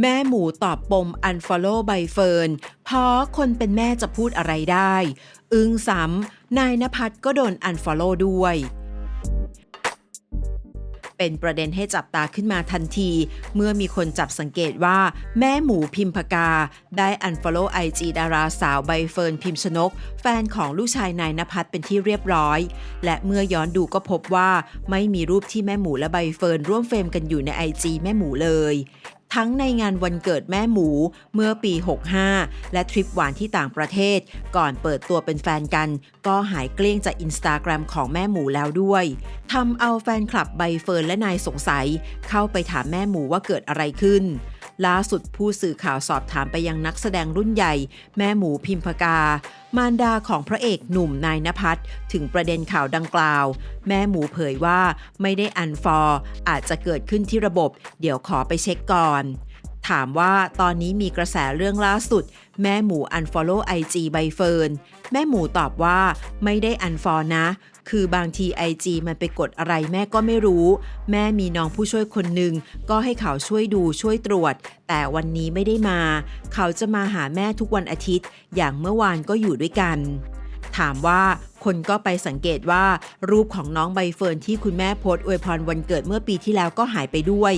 แม่หมูตอบปม unfollow ใบเฟิร์นเพราะคนเป็นแม่จะพูดอะไรได้ อึ้งซ้ำนายนภัสก็โดน unfollow ด้วย เป็นประเด็นให้จับตาขึ้นมาทันที เมื่อมีคนจับสังเกตว่า แม่หมูพิมพกา ได้ unfollow IG ดาราสาวใบเฟิร์นพิมชนก แฟนของลูกชายนายนภัสเป็นที่เรียบร้อย และเมื่อย้อนดูก็พบว่าไม่มีรูปที่แม่หมูและใบเฟิร์นร่วมเฟรมกันอยู่ใน IG แม่หมูเลย ทั้งในงานวันเกิดแม่หมูเมื่อปี 65 และทริปหวานที่ต่างประเทศ ก่อนเปิดตัวเป็นแฟนกัน ก็หายเกลี้ยงจากอินสตาแกรมของแม่หมูแล้วด้วยทำเอาแฟนคลับใบเฟิร์นและนายสงสัย เข้าไปถามแม่หมูว่าเกิดอะไรขึ้น ล่าสุดผู้สื่อข่าวสอบถามไปยังนักแสดงรุ่นใหญ่ แม่หมูพิมพกา มารดาของพระเอกหนุ่มนายนภัสถึงประเด็นข่าวดังกล่าว แม่หมูเผยว่าไม่ได้อันฟอร์อาจจะเกิดขึ้นที่ระบบ เดี๋ยวขอไปเช็คก่อน ถามว่าตอนนี้มีกระแสเรื่องล่าสุด แม่หมู unfollow IG ใบเฟิร์นแม่หมูตอบว่าไม่ได้ unfollow นะ คือบางที IG มันไปกดอะไรแม่ก็ไม่รู้ แม่มีน้องผู้ช่วยคนหนึ่งก็ให้เขาช่วยดูช่วยตรวจ แต่วันนี้ไม่ได้มา เขาจะมาหาแม่ทุกวันอาทิตย์ อย่างเมื่อวานก็อยู่ด้วยกัน ถามว่าคนก็ไปสังเกตว่า รูปของน้องใบเฟิร์นที่คุณแม่โพสต์อวยพรวันเกิดเมื่อปีที่แล้วก็หายไปด้วย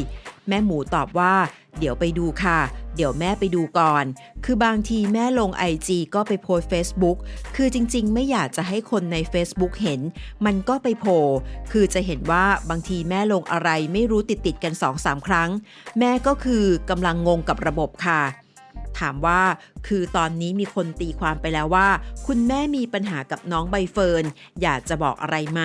แม่หมูตอบว่า เดี๋ยวไปดูค่ะ เดี๋ยวแม่ไปดูก่อน คือบางทีแม่ลง IG ก็ไปโพส Facebook คือจริงๆ ไม่อยากจะให้คนใน Facebook เห็น มันก็ไปโผล่คือจะเห็นว่าบางทีแม่ลงอะไรไม่รู้ติดติดกัน 2-3 ครั้ง แม่ก็คือกำลังงงกับระบบค่ะถามว่าคือตอนนี้มีคนตีความไปแล้วว่า คุณแม่มีปัญหากับน้องใบเฟิร์น อยากจะบอกอะไรไหม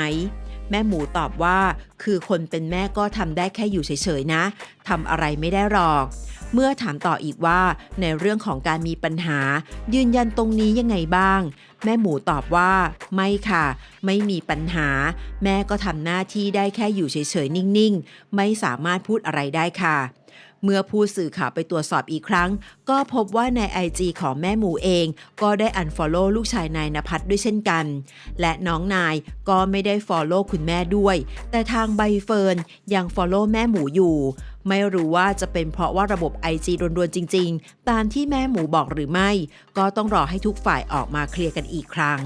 แม่หมูตอบว่า คือคนเป็นแม่ก็ทำได้แค่อยู่เฉยๆนะทำอะไรไม่ได้หรอก เมื่อถามต่ออีกว่า ในเรื่องของการมีปัญหา ยืนยันตรงนี้ยังไงบ้าง แม่หมูตอบว่า ไม่ค่ะ ไม่มีปัญหา แม่ก็ทำหน้าที่ได้แค่อยู่เฉยๆนิ่งๆ ไม่สามารถพูดอะไรได้ค่ะ เมื่อผู้สื่อข่าวไปตรวจสอบอีกครั้ง ก็พบว่าใน IG ของแม่หมูเอง ก็ได้ unfollow ลูกชายนายนภัสด้วยเช่นกัน และน้องนายก็ไม่ได้ follow คุณแม่ด้วย แต่ทางใบเฟิร์นยัง follow แม่หมูอยู่ไม่รู้ว่าจะเป็นเพราะว่าระบบ IG รวนๆจริง ๆ ตามที่แม่หมูบอกหรือไม่ ก็ต้องรอให้ทุกฝ่ายออกมาเคลียร์กันอีกครั้ง